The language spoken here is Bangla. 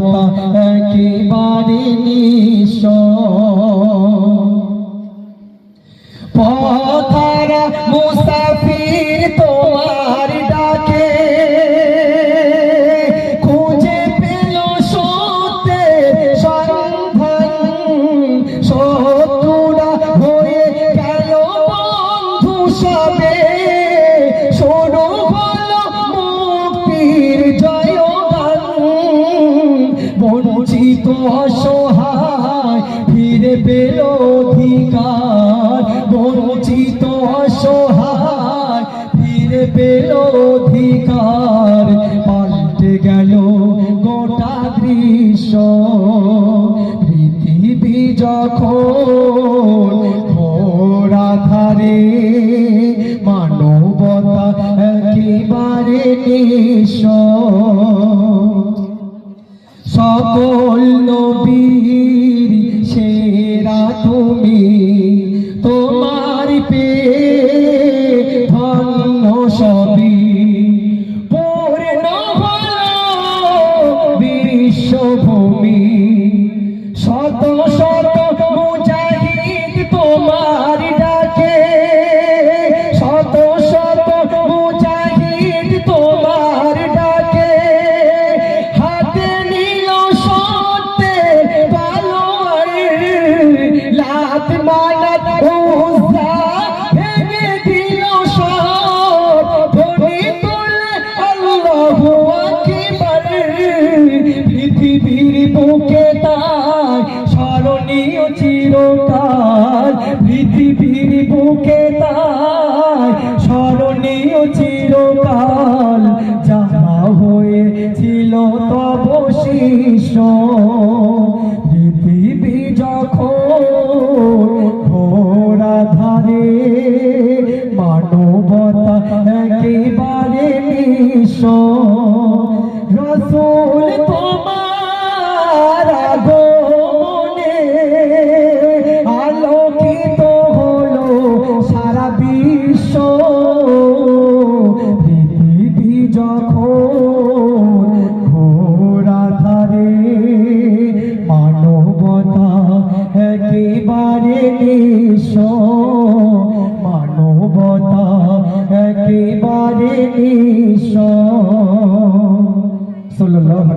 মানবতা একেবারে নিঃস্ব পথারা মুসাফির বঞ্চিত অসহায়, ফিরে পেল অধিকার। বঞ্চিত অসহায়, ফিরে পেল অধিকার। পাল্টে গেল গোটা দৃশ্য। পৃথিবী যখন ধারে মানবতা একেবারে নিঃস্ব। সকল নবীর সেরা তুমি। তোমার পে ধন্য সবই। পূর্ণ হলো বিশ্বভূমি শত লাত মানাত উজ্জা ভেঙে দিল সব। ধ্বনি তুলে আল্লাহু আকবার। পৃথিবীর বুকে চিরকাল। পৃথিবীর হয়েছিল তব শিষ্য। পৃথিবী যখন নিঃস্ব রসুল একেবারে নিঃস্ব। সাল্লাল্লাহু